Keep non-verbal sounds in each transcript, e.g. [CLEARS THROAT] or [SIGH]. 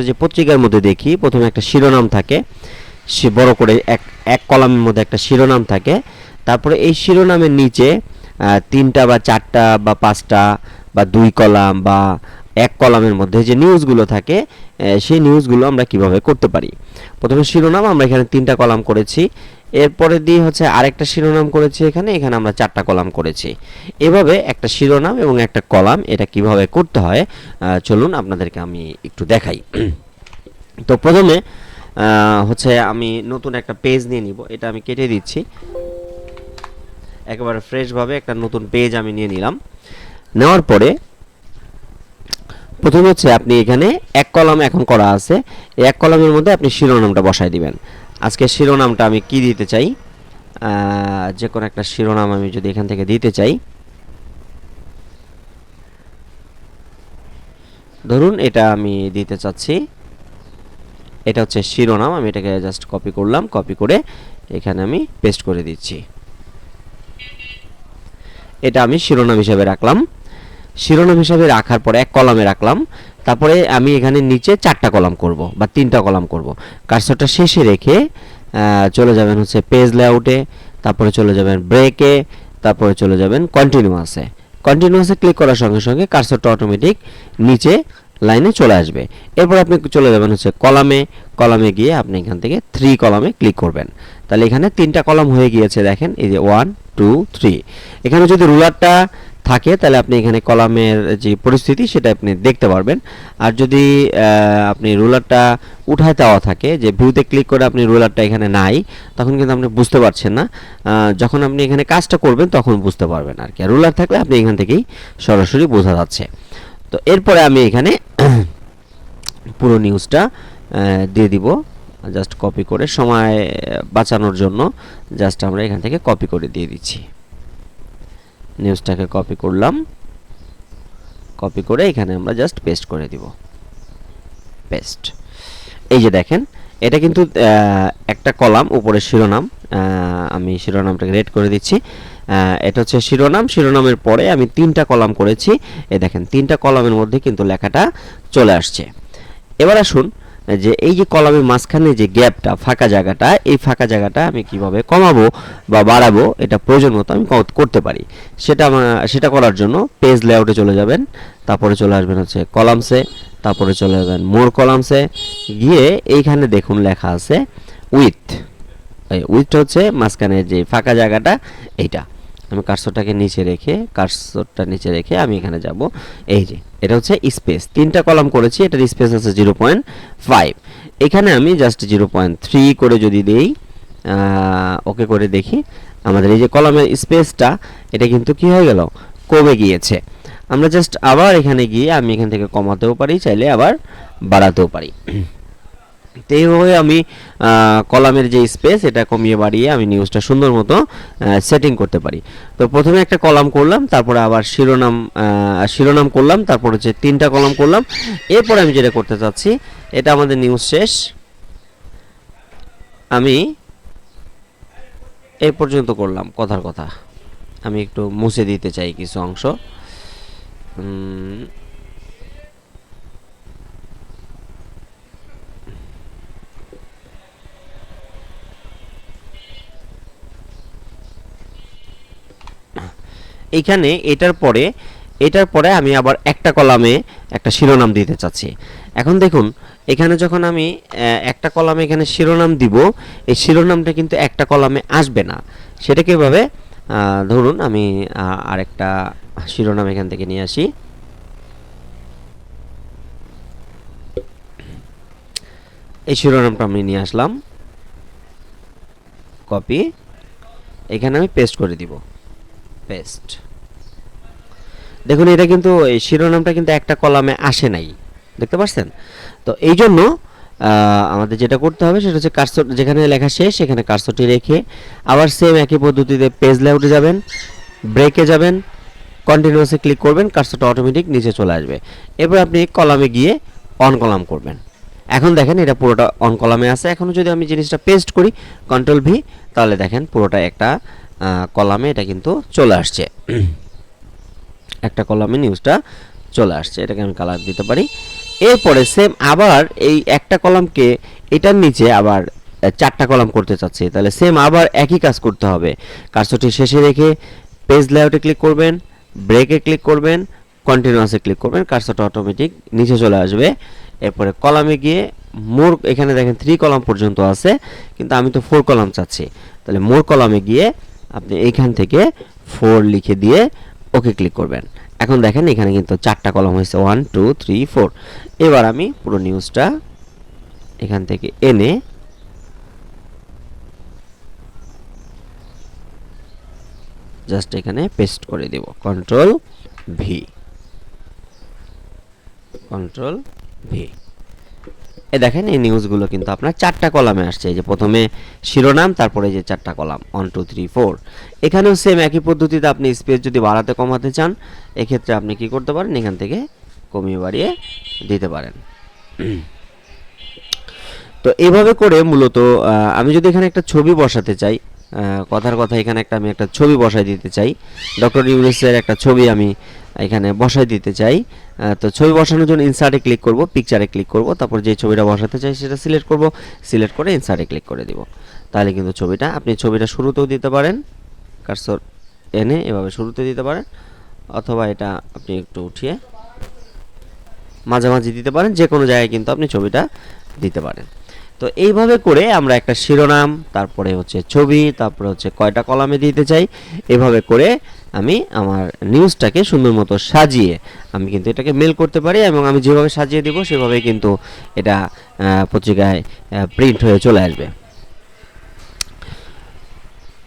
যে পত্রিকার মধ্যে দেখি, প্রথমে একটা শিরোনাম থাকে, সে বড় করে এক এক কলামের মধ্যে একটা শিরোনাম থাকে, তারপরে এই শিরোনামের নিচে তিনটা বা চারটা বা পাঁচটা বা দুই কলাম বা এক কলামের মধ্যে যে নিউজগুলো থাকে সেই নিউজগুলো আমরা কীভাবে করতে পারি? প্রথমে শিরোনাম, আমরা এখানে তিনটা কলাম করেছি এরপরে দিয়ে হচ্ছে আরেকটা শিরোনাম করেছি এখানে এখানে আমরা চারটা কলাম করেছি। এভাবে একটা শিরোনাম এবং একটা কলাম, এটা কীভাবে করতে হয় চলুন আপনাদেরকে আমি একটু দেখাই। [CLEARS THROAT] তো প্রথমে হচ্ছে আমি নতুন একটা পেজ নিয়ে নিব, এটা আমি কেটে দিচ্ছি। একেবারে ফ্রেশভাবে একটা নতুন পেজ আমি নিয়ে নিলাম। নেওয়ার পরে, প্রথমে হচ্ছে আপনি এখানে এক কলাম এখন করা আছে এক কলামের মধ্যে আপনি শিরোনামটা বসাই দিবেন। আজকে শিরোনামটা আমি কি দিতে চাই? যে কোনো একটা শিরোনাম আমি যদি এখান থেকে দিতে চাই। ধরুন এটা আমি দিতে চাচ্ছি। এটা হচ্ছে শিরোনাম, আমি এটাকে জাস্ট কপি করলাম কপি করে এখানে আমি পেস্ট করে দিচ্ছি। এটা আমি শিরোনাম হিসেবে রাখলাম। শিরোনাম হিসেবে রাখার পরে এক কলামে রাখলাম। তারপরে আমি এখানে নিচে চারটা কলাম করব বা তিনটা কলাম করব। কার্সরটা শেষে রেখে চলে যাবেন হচ্ছে পেজ লেআউটে তারপরে চলে যাবেন ব্রেকে তারপরে চলে যাবেন কন্টিনিউয়াসে কন্টিনিউয়াসে ক্লিক করার সঙ্গে সঙ্গে কার্সরটা অটোমেটিক নিচে লাইনে চলে আসবে। এরপর আপনি চলে যাবেন হচ্ছে কলামে। কলামে গিয়ে আপনি এখান থেকে থ্রি কলামে ক্লিক করবেন। তাহলে এখানে তিনটা কলাম হয়ে গিয়েছে, দেখেন, এই যে ওয়ান টু থ্রি এখানে যদি রুলারটা থাকে, তাহলে আপনি এখানে কলামের যে পরিস্থিতি সেটা আপনি দেখতে পারবেন। আর যদি আপনি রুলারটা উঠায় দেওয়া থাকে, যে ভিউতে ক্লিক করে আপনি রুলারটা এখানে নাই, তখন কিন্তু আপনি বুঝতে পারছেন না। যখন আপনি এখানে কাজটা করবেন, তখন বুঝতে পারবেন আর কি। রুলার থাকলে আপনি এখান থেকেই সরাসরি বোঝা যাচ্ছে। তো এরপরে আমি এখানে [CLEARS THROAT] পুরো নিউজটা দিয়ে দিব। জাস্ট কপি করে সময় বাঁচানোর জন্য জাস্ট আমরা এখান থেকে কপি করে দিয়ে দিচ্ছি। নিউজটাকে কপি করলাম। কপি করে এখানে আমরা জাস্ট পেস্ট করে দিব। পেস্ট এই যে দেখেন, এটা কিন্তু একটা কলাম, উপরে শিরোনাম। আমি শিরোনামটাকে রেড করে দিচ্ছি। এটা হচ্ছে শিরোনাম। শিরোনামের পরে আমি তিনটা কলাম করেছি। এই দেখেন, তিনটা কলামের মধ্যে কিন্তু লেখাটা চলে আসছে। এবার আসুন যে এই যে কলামের মাঝখানে যে গ্যাপটা, ফাঁকা জায়গাটা, এই ফাঁকা জায়গাটা আমি কীভাবে কমাবো বা বাড়াবো, এটা প্রয়োজন মতো আমি করতে পারি। সেটা আমার, সেটা করার জন্য পেজ লেআউটে চলে যাবেন, তারপরে চলে আসবেন হচ্ছে কলামসে তারপরে চলে যাবেন মোর কলামসে গিয়ে এইখানে দেখুন লেখা আছে উইথ উইথ হচ্ছে মাঝখানে যে ফাঁকা জায়গাটা, এইটা। আমি কার্সরটাকে নিচে রেখে, কার্সরটা নিচে রেখে আমি এখানে যাব। এই যে, এটা হচ্ছে স্পেস। তিনটা কলাম করেছি, এটার স্পেস আছে জিরো পয়েন্ট ফাইভ। এখানে আমি জাস্ট জিরো পয়েন্ট থ্রি করে যদি দেই ওকে করে দেখি। আমাদের এই যে কলামের স্পেসটা, এটা কিন্তু কি হয়ে গেল? কমে গিয়েছে। আমরা জাস্ট আবার এখানে গিয়ে আমি এখান থেকে কমাতেও পারি, চাইলে আবার বাড়াতেও পারি। তো এইভাবে আমি কলামের যে স্পেস এটা কমিয়ে বাড়িয়ে আমি নিউজটা সুন্দর মতো সেটিং করতে পারি। তো প্রথমে একটা কলাম করলাম, তারপরে আবার শিরোনাম শিরোনাম করলাম, তারপর হচ্ছে তিনটা কলাম করলাম। এরপরে আমি যেটা করতে চাচ্ছি, এটা আমাদের নিউজ শেষ। আমি এই পর্যন্ত করলাম, কথার কথা। আমি একটু মুছে দিতে চাই কিছু অংশ। উম, এইখানে এটার পরে এটার পরে আমি আবার একটা কলামে একটা শিরোনাম দিতে চাচ্ছি। এখন দেখুন এখানে যখন আমি একটা কলামে এখানে শিরোনাম দিব এই শিরোনামটা কিন্তু একটা কলামে আসবে না। সেটা কীভাবে? ধরুন আমি আরেকটা শিরোনাম এখান থেকে নিয়ে আসি। এই শিরোনামটা আমি নিয়ে আসলাম। কপি। এখানে আমি পেস্ট করে দিব। পেস্ট দেখুন, এটা কিন্তু এই শিরোনামটা কিন্তু একটা কলামে আসে নাই। দেখতে পাচ্ছেন? তো এই জন্য আমাদের যেটা করতে হবে সেটা হচ্ছে কার্সর যেখানে লেখা শেষ, সেখানে কার্সরটি রেখে আবার সেম একই পদ্ধতিতে পেজ লেআউটে যাবেন ব্রেকে যাবেন কন্টিনিউয়াসে ক্লিক করবেন কার্সরটা অটোমেটিক নিচে চলে আসবে। এবার আপনি কলামে গিয়ে অন কলাম করবেন। এখন দেখেন, এটা পুরোটা অন কলামে আছে। এখন যদি আমি জিনিসটা পেস্ট করি কন্ট্রোল ভি তাহলে দেখেন পুরোটা একটা কলামে এটা কিন্তু চলে আসছে। একটা কলামে নিউজটা চলে আসছে, এটাকে আমি কালার দিতে পারি। এরপরে সেম আবার এই একটা কলামকে এটার নিচে আবার চারটা কলাম করতে চাচ্ছি। তাহলে সেম আবার একই কাজ করতে হবে। কাজটি শেষে রেখে পেজ লেআউটে ক্লিক করবেন ব্রেকে ক্লিক করবেন কন্টিনিউয়াসে ক্লিক করবেন কার্সরটা অটোমেটিক নিচে চলে আসবে। এরপরে কলামে গিয়ে মোর এখানে দেখেন থ্রি কলাম পর্যন্ত আছে, কিন্তু আমি তো ফোর কলাম চাচ্ছি। তাহলে মোর কলামে গিয়ে আপনি এইখান থেকে ফোর লিখে দিয়ে ওকে ক্লিক করবেন। এখন দেখেন এখানে কিন্তু চারটা কলম হয়েছে। ওয়ান টু থ্রি ফোর এবার আমি পুরো নিউজটা এখান থেকে এনে জাস্ট এখানে পেস্ট করে দেব। কন্ট্রোল ভি কন্ট্রোল ভি এ দেখেন, এই নিউজগুলো কিন্তু আপনার চারটা কলামে আসছে। এই যে প্রথমে শিরোনাম, তারপরে যে চারটা column one two three four এখানেও সেম একই পদ্ধতিতে আপনি স্পেস যদি বাড়াতে কমাতে চান, এক্ষেত্রে আপনি কি করতে পারেন? এখান থেকে কমিয়ে বাড়িয়ে দিতে পারেন। তো এইভাবে করে মূলত আমি যদি এখানে একটা ছবি বসাতে চাই কথার কথা এখানে একটা আমি একটা ছবি বসাই দিতে চাই। ডক্টর ইউনিসের একটা ছবি আমি এখানে বসাই দিতে চাই। তো ছবি বসানোর জন্য ইনসার্টে ক্লিক করব পিকচারে ক্লিক করব, তারপর যে ছবিটা বসাতে চাই সেটা সিলেক্ট করব সিলেক্ট করে ইনসার্টে ক্লিক করে দিব। তাহলে কিন্তু ছবিটা, আপনি ছবিটা শুরুতেও দিতে পারেন কারসর এনে এভাবে শুরুতে দিতে পারেন, অথবা এটা আপনি একটু উঠিয়ে মাঝামাঝি দিতে পারেন যে কোনো জায়গায় কিন্তু আপনি ছবিটা দিতে পারেন। তো এইভাবে করে আমরা একটা শিরোনাম, তারপরে হচ্ছে ছবি, তারপরে হচ্ছে কয়টা কলামে দিতে চাই, এভাবে করে আমি আমার নিউজটাকে সুন্দর মতো সাজিয়ে আমি কিন্তু এটাকে মেল করতে পারি এবং আমি যেভাবে সাজিয়ে দেবো সেভাবে কিন্তু এটা পত্রিকায় প্রিন্ট হয়ে চলে আসবে।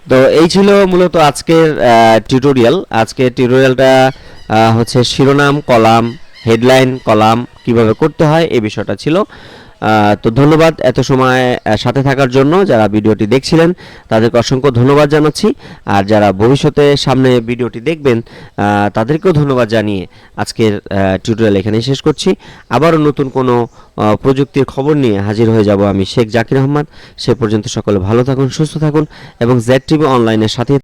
তো এই ছিল মূলত আজকের টিউটোরিয়াল আজকের টিউটোরিয়ালটা হচ্ছে শিরোনাম, কলাম হেডলাইন কলাম কীভাবে করতে হয়, এই বিষয়টা ছিল। তো ধন্যবাদ এত সময় সাথে থাকার জন্য যারা ভিডিওটি দেখছিলেন, তাদেরকে অসংখ্য ধন্যবাদ জানাচ্ছি। আর যারা ভবিষ্যতে সামনে ভিডিওটি দেখবেন তাদেরকেও ধন্যবাদ জানিয়ে আজকের টিউটোরিয়াল এখানেই শেষ করছি। আবারও নতুন কোনো প্রযুক্তির খবর নিয়ে হাজির হয়ে যাব আমি শেখ জাকির আহমদ। সে পর্যন্ত সকলে ভালো থাকুন, সুস্থ থাকুন এবং জেড টিভি অনলাইনের সাথে